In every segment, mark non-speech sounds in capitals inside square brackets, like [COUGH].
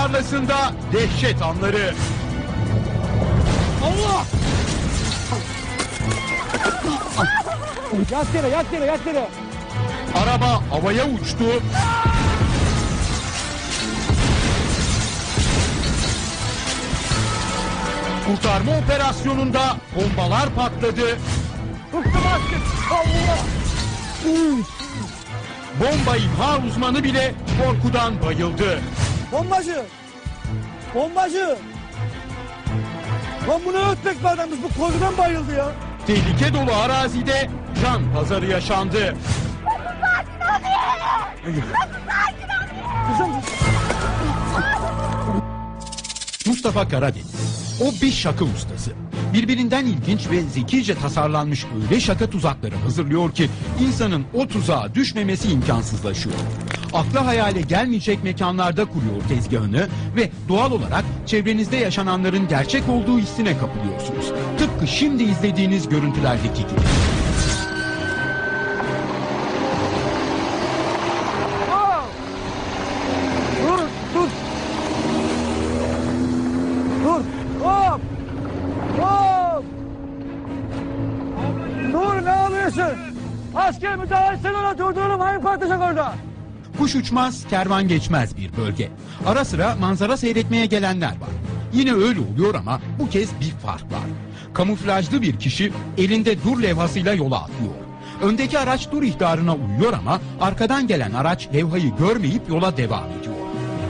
tarlasında dehşet anları. Allah! Yat yere, yat yere, yat yere. Araba havaya uçtu. Kurtarma operasyonunda bombalar patladı. Bıktım artık. Allah! Bomba imha uzmanı bile korkudan bayıldı. Bombacı! Bombacı! Lan bu ne ötmek adamız? Bu korkudan bayıldı ya. Tehlike dolu arazide can pazarı yaşandı. Kızım Mustafa Karadeniz. O bir şaka ustası. Birbirinden ilginç ve zekice tasarlanmış öyle şaka tuzakları hazırlıyor ki insanın o tuzağa düşmemesi imkansızlaşıyor. Akla hayale gelmeyecek mekanlarda kuruyor tezgahını ve doğal olarak çevrenizde yaşananların gerçek olduğu hissine kapılıyorsunuz. Tıpkı şimdi izlediğiniz görüntülerdeki gibi. Asker müdahalesine ona durdurum. Hayır patlayacak orada. Kuş uçmaz, kervan geçmez bir bölge. Ara sıra manzara seyretmeye gelenler var. Yine öyle oluyor ama bu kez bir fark var. Kamuflajlı bir kişi elinde dur levhasıyla yola atlıyor. Öndeki araç dur ihtarına uyuyor ama arkadan gelen araç levhayı görmeyip yola devam ediyor.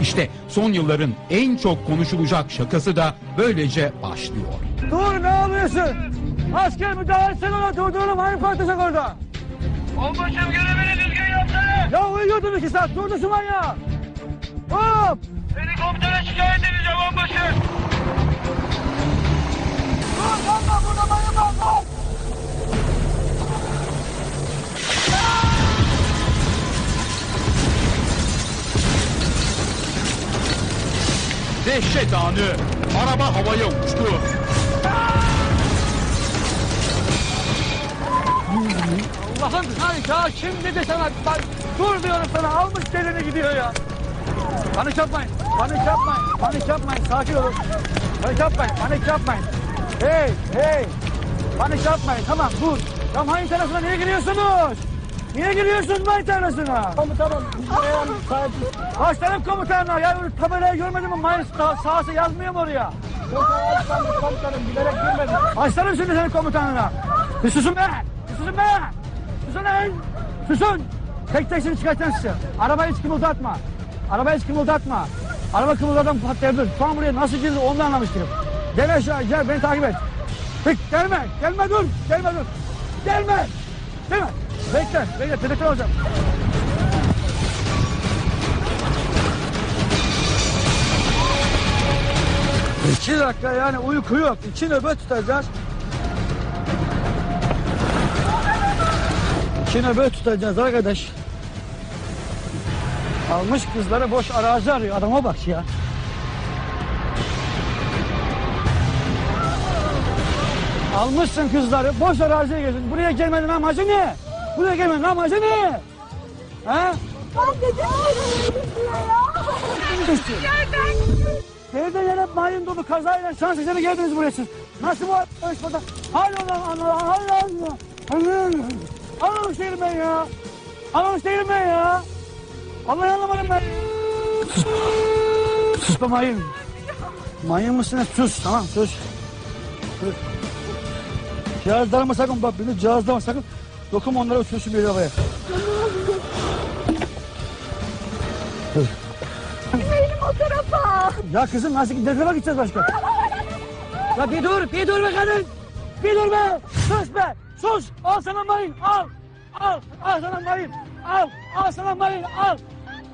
İşte son yılların en çok konuşulacak şakası da böylece başlıyor. Dur ne alıyorsun? Asker müdahalesine ona durdurum. Hayır patlayacak orada. Onbaşım görevini. Ya uyuyordun iki saat. Durdu şu manyağı. Hop. Helikoptere şikayet edeceğim onbaşım. Dur kalma burada manyak var. Dur. Dehşet anı. Araba havaya uçtu. Allah'ım sen ya kim dedi sana ben dur diyorum sana almış gelini gidiyor ya. Panik yapmayın, panik yapmayın, panik yapmayın, sakin olun. Panik yapmayın, panik yapmayın. Hey, hey, panik yapmayın, tamam dur. Tamam mayın tarlasına niye giriyorsunuz? Niye giriyorsunuz mayın tarlasına? Komutanım, Başlarım komutanına, ya öyle tabelayı görmedin mi? Mayın sağ, sahası yazmıyor mu oraya? Komutanım, bilerek girmedim. Başlarım şimdi senin komutanına. Bir susun be, bir susun be. Susun lan! Susun! Tek tek seni çıkartacağım size. Arabayı hiç kımıldatma. Arabayı hiç kımıldatma. Araba kımıldadan patlayabilir. An buraya nasıl girdi onu da anlamış değilim. Gel aşağı gel beni takip et. Pek gelme gelme dur gelme dur. Gelme. Gelme. Bekle bekle tedirgin olacağım. İki dakika yani uyku yok. İki nöbet tutacağız. İki nöbet tutacağız arkadaş. Almış kızları boş arazi arıyor. Adama bak ya. Almışsın kızları boş araziye geldin. Buraya gelmenin amacı ne? Buraya gelmenin amacı ne? Ha? Ben. Nereden? Yere mayın dolu kazayla şans eseri geldiniz buraya siz. Nasıl bu yarışmada? Hayır Allah Allah Allah Allah. Anlamış değilim ben ya. Anlamış değilim ben ya. Vallahi anlamadım ben. Sus. Be mayın. Mayın mısın? Sus tamam sus. Sus. Cihazlarıma sakın bak beni cihazlarıma sakın. Dokunma onlara uçursun bir havaya. Benim o tarafa. Ya kızım nasıl gideceğiz gideceğiz başka? Ya bir dur, bir dur be kadın. Bir dur be. Sus be. Sus. Al sana mayın. Al. Al. Al sana mayın. Al. Al sana mayın. Al.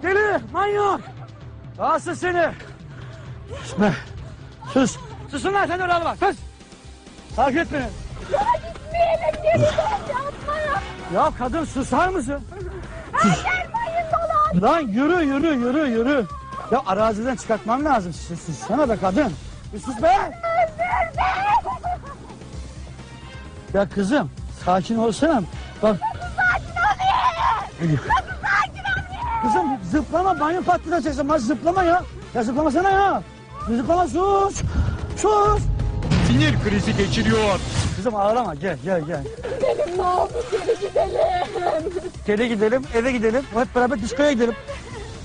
Deli. Manyak. Rahatsız seni. Sus. Sus. Susun lan sen öyle bak. Sus. Takip et beni. Ya gitmeyelim geleceğiz yapma ya. Ya kadın susar mısın? Her yer dolu. Lan yürü yürü yürü yürü. Ya araziden çıkartmam lazım. Sus, sussana be kadın. Bir sus be. Ya kızım sakin olsana. Bak Sakin ol. Sakin ol. kızım zıplama banyo patlayacaksın. Bak zıplama ya. Ya zıplamasana ya. Zıplama sus. Sus. Sinir krizi geçiriyor. Kızım ağlama gel gel gel. Gidelim ne olur geri gidelim. Geri gidelim eve gidelim. Hep beraber diskoya gidelim.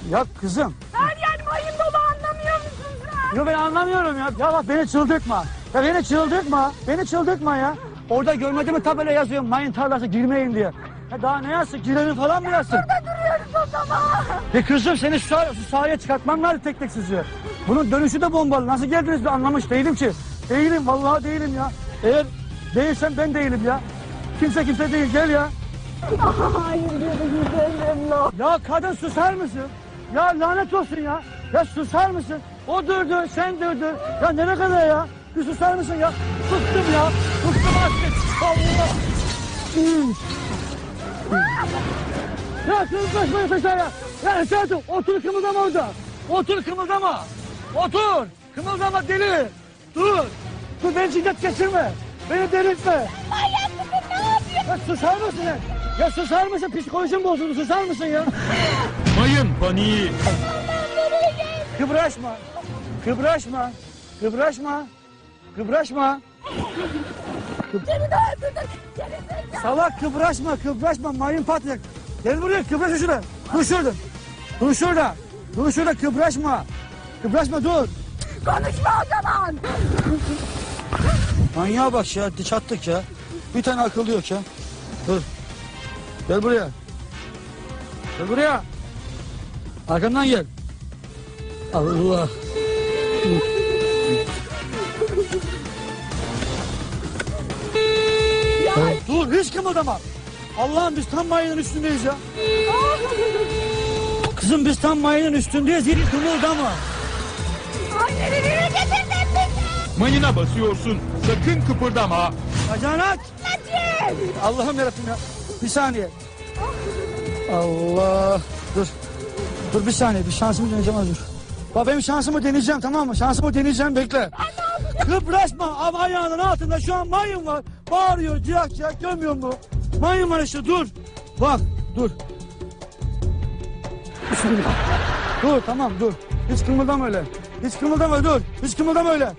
Ya kızım. Her yer mayın dolu anlamıyor musun sen? Yo ben anlamıyorum ya. Ya bak beni çıldırtma. Ya beni çıldırtma. Beni çıldırtma ya. Orada görmedi mi tabela yazıyor mayın tarlası girmeyin diye. Ya daha ne yazsın? Girelim falan mı yazsın? Burada duruyoruz o zaman. Ya kızım seni şu, sah- şu sahaya çıkartmam lazım tek tek sizi. Bunun dönüşü de bombalı. Nasıl geldiniz bir anlamış değilim ki. Değilim vallahi değilim ya. Eğer değilsem ben değilim ya. Kimse kimse değil gel ya. Hayır ne olur. Ya kadın susar mısın? Ya lanet olsun ya. Ya susar mısın? O durdu, sen durdun. Ya nereye kadar ya? Bir susar mısın ya? Sustum ya. Sustum artık. Allah. Ya sen kaçmayın aşağıya. Ya Esat'ım otur kımıldama orada. Otur kımıldama. Otur. Kımıldama deli. Dur. Dur beni şiddet geçirme. Beni delirtme. Manyak mısın ne yapıyorsun? Ya susar mısın ya? Ya susar mısın? Psikolojim bozuldu. Susar mısın ya? Mayın paniği. Kıbraşma. Kıbraşma. Kıbraşma. Kıbraşma. Seni. Geri zekalı. Salak kıbraşma. Kıbraşma. Mayın patlayacak. Gel buraya. Kıbraş şurada. Dur şurada. Dur şurada. Dur şurada. Kıbraşma. Kıbraşma dur. Konuşma o zaman. Manyağa bak ya. Diç attık ya. Bir tane akıllı yok ya. Dur. Gel buraya. Gel buraya. Arkamdan gel. Allah. Dur hiç kımıldama. Allah'ım biz tam mayının üstündeyiz ya. Kızım biz tam mayının üstündeyiz. Hiç kımıldama. Ay nereye getirdin bizi? Mayına basıyorsun. Sakın kıpırdama. Bacağını aç. Allah'ım yarabbim ya. Bir saniye. Allah. Dur. Dur bir saniye. Bir şansımı deneyeceğim az dur. Bak benim şansımı deneyeceğim tamam mı? Şansımı deneyeceğim bekle. Kıpraşma ama ayağının altında şu an mayın var. Bağırıyor ciyak ciyak görmüyor mu? Mayın var işte dur. Bak dur. Bismillah. Dur tamam dur. Hiç kımıldama öyle. Hiç kımıldama dur. Hiç kımıldama öyle.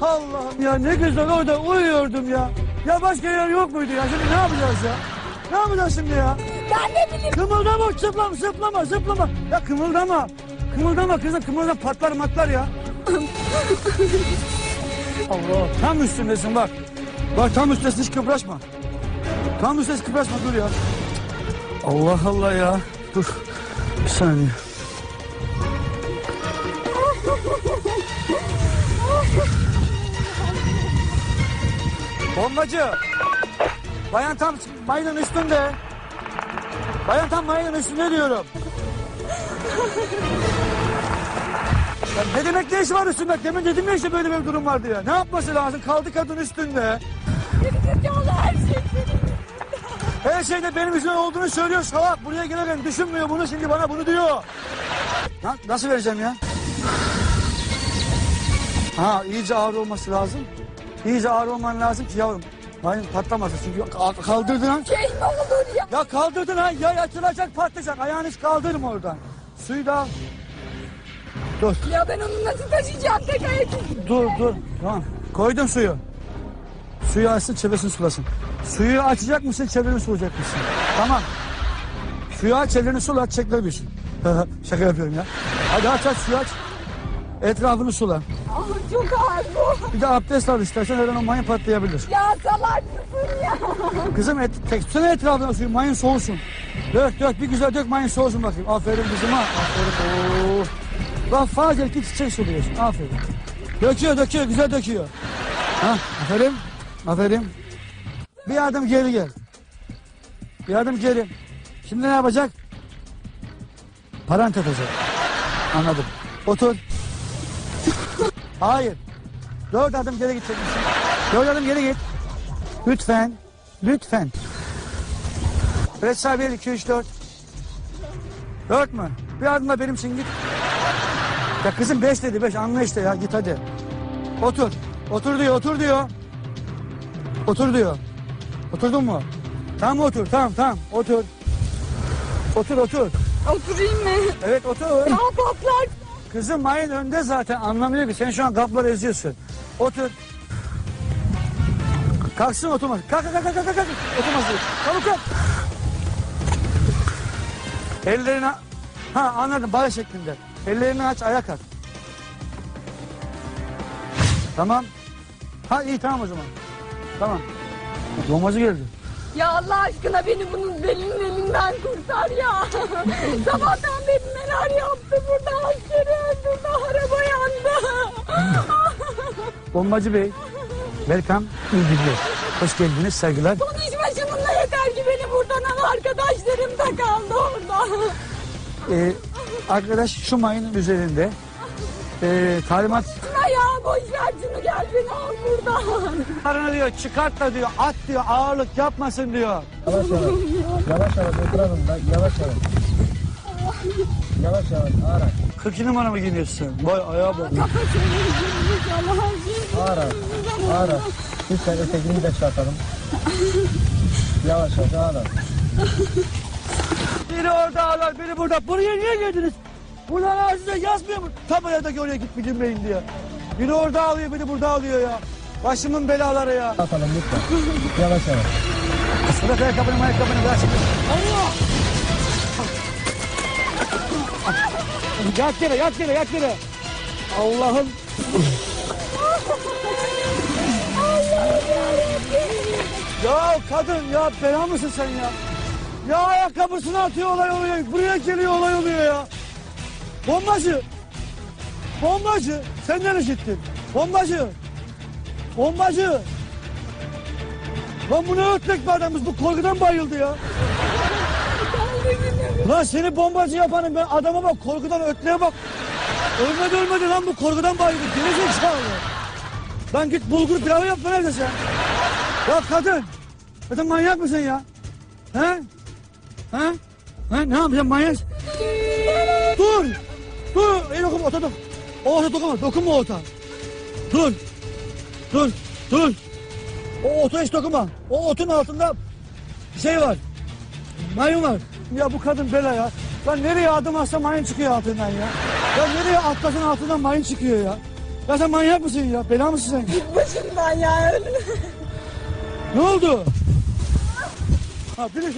Allah'ım ya ne güzel orada uyuyordum ya. Ya başka yer yok muydu ya? Şimdi ne yapacağız ya? Ne yapacağız şimdi ya? Ben ne bileyim. Kımıldama zıplama zıplama zıplama. Ya kımıldama. Kımıldama kızım kımıldama patlar matlar ya. Allah tam üstündesin bak. Bak tam üstündesin hiç kıpraşma. Tam üstündesin kıpraşma dur ya. Allah Allah ya. Dur bir saniye. Bombacı. Bayan tam mayının üstünde. Bayan tam mayının üstünde diyorum. Ya ne demek ne işi var üstünde? Demin dedim ya işte böyle bir durum vardı ya. Ne yapması lazım? Kaldı kadın üstünde. Zekalı her şey. Her şeyde benim yüzümden olduğunu söylüyor salak. Buraya gelirken düşünmüyor bunu şimdi bana bunu diyor. Na- nasıl vereceğim ya? Ha iyice ağır olması lazım. İyice ağır olman lazım ki yavrum. Hayır patlamasın çünkü ka- kaldırdın ha. Şey olur ya? Ya kaldırdın ha yay açılacak patlayacak. Ayağını hiç kaldırma oradan. Suyu da al. Dur Ya ben onu nasıl taşıyacağım tek ayak? dur dur. Tamam koydum suyu. Suyu açsın çevresini sulasın. Suyu açacak mısın çevreni sulayacak mısın? Tamam. Suyu aç çevreni sula çiçekler büyüsün. [LAUGHS] Şaka yapıyorum ya. Hadi aç aç suyu aç. Etrafını sula. Ah çok ağır bu. Bir de abdest al istersen her an o mayın patlayabilir. Ya salak mısın ya? [LAUGHS] Kızım et, tekstsene etrafına suyu mayın soğusun. Dök dök bir güzel dök mayın soğusun bakayım. Aferin kızıma. Aferin. Oo. Bak Fazel ki çiçek suluyorsun. Aferin. Döküyor döküyor güzel döküyor. Ha, aferin. Aferin. Bir adım geri gel. Bir adım geri. Şimdi ne yapacak? Parant atacak. Anladım. Otur. Hayır. Dört adım geri gideceksin. Dört adım geri git. Lütfen. Lütfen. Sahibi 1, 2, 3, 4. 4 mü? Bir adımla benim için git. Ya kızım 5 dedi 5 anla işte ya git hadi. Otur. Otur diyor otur diyor. Otur diyor. Oturdun mu? Tamam otur tamam tamam otur. Otur otur. Oturayım mı? Evet otur. Ya patlar. Kızım mayın önde zaten anlamıyor ki. Sen şu an kapları eziyorsun. Otur. Kalksın oturmaz. Kalk kalk kalk kalk kalk. Oturmaz. Çabuk kalk. Ellerini... Ha anladım bale şeklinde. Ellerini aç ayağa kalk. Tamam. Ha iyi tamam o zaman. Tamam. Domacı geldi. Ya Allah aşkına beni bunun delinin elinden kurtar ya. [LAUGHS] Sabahtan beri neler yaptı burada askeri öldürdü araba yandı. Bombacı Bey. Welcome. İyi günler. Hoş geldiniz saygılar. Konuşma şununla yeter ki beni buradan al arkadaşlarım da kaldı orada. Ee, arkadaş şu mayının üzerinde ee, talimat Ya ya boş ver şunu gel beni al buradan. Karını diyor çıkart da diyor at diyor ağırlık yapmasın diyor. Yavaş yavaş. Yavaş yavaş oturalım da yavaş yavaş. Yavaş yavaş ağır ağır. 42 numara mı giyiniyorsun? Vay ayağa bak. Ağır ağır. Ağır ağır. Lütfen ötekini de çıkartalım. Yavaş yavaş ağır ağır. Biri orada ağlar biri burada. Buraya niye geldiniz? Buradan ağzına yazmıyor mu? Tabeladaki oraya git bilmeyin diye. Biri orada ağlıyor biri burada ağlıyor ya. Başımın belaları ya. Atalım lütfen. Yavaş yavaş. Bırak ayakkabını ayakkabını bırak. Allah! Yat yere yat yere yat yere. Allah'ım. ya kadın ya bela mısın sen ya? Ya ayakkabısını atıyor olay oluyor. Buraya geliyor olay oluyor ya. Bombacı. Bombacı. Sen nereye gittin? Bombacı. Bombacı. Lan bu ne ötlek bir adamız bu korkudan bayıldı ya. Lan seni bombacı yapanım ben adama bak korkudan ötleğe bak. Ölmedi ölmedi lan bu korkudan bayıldı geri zekalı. Lan git bulgur pilavı yap evde sen. Ya kadın. Kadın manyak mısın ya? He? He? He? Ne yapacaksın manyak? Dur. Dur. El okuma ota dok. O ota dokunma. Dokunma ota. Dur. Dur. Dur. O otu hiç dokunma. O otun altında şey var. Mayın var. Ya bu kadın bela ya. Lan nereye adım atsa mayın çıkıyor altından ya. Ya nereye atlasın altından mayın çıkıyor ya. Ya sen manyak mısın ya? Bela mısın sen? Başımdan ya. Ne oldu? Ha biri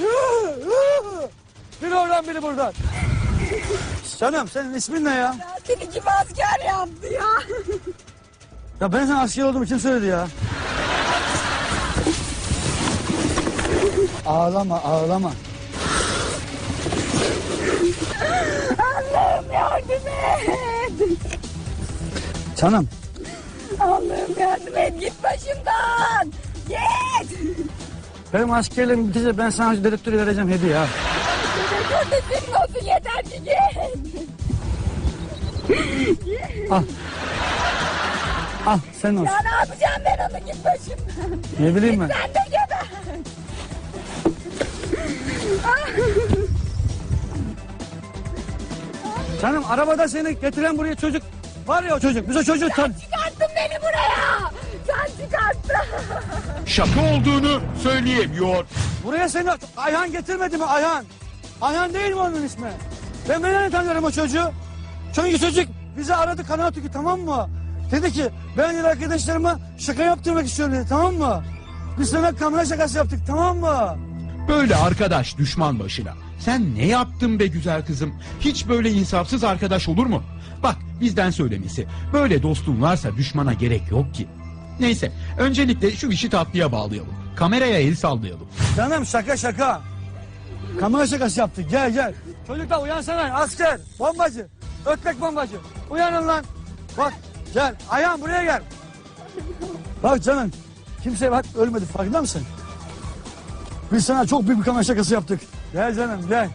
biri oradan biri buradan. Canım senin ismin ne ya? Seni kim asker yaptı ya? Ya ben sana asker olduğumu kim söyledi ya? Ağlama ağlama. Allah'ım yardım et. Canım Allah'ım yardım et git başımdan. Git. Benim askerliğim bitince ben sana dedektörü vereceğim hediye ha. Senin olsun yeter ki git. Al. Al sen olsun. Ya ne yapacağım ben onu git başımdan. Ne bileyim ben. Sen de geber. Canım arabada seni getiren buraya çocuk var ya o çocuk. Biz o çocuğu tan... Çıkarttın beni buraya. Sen çıkarttın. Şaka olduğunu söyleyemiyor. Buraya seni Ayhan getirmedi mi Ayhan? Ayhan değil mi onun ismi? Ben ben tanıyorum o çocuğu. Çünkü çocuk bizi aradı kanal tükü tamam mı? Dedi ki ben dedi arkadaşlarıma şaka yaptırmak istiyorum dedi tamam mı? Biz sana kamera şakası yaptık tamam mı? Böyle arkadaş düşman başına. Sen ne yaptın be güzel kızım? Hiç böyle insafsız arkadaş olur mu? Bak bizden söylemesi. Böyle dostluğun varsa düşmana gerek yok ki. Neyse öncelikle şu işi tatlıya bağlayalım. Kameraya el sallayalım. Canım şaka şaka. Kamera şakası yaptık gel gel. Çocuklar uyansana asker bombacı. Ötlek bombacı. Uyanın lan. Bak gel Ayhan buraya gel. Bak canım kimse bak ölmedi farkında mısın? Biz sana çok büyük bir kamera şakası yaptık. Gel canım gel.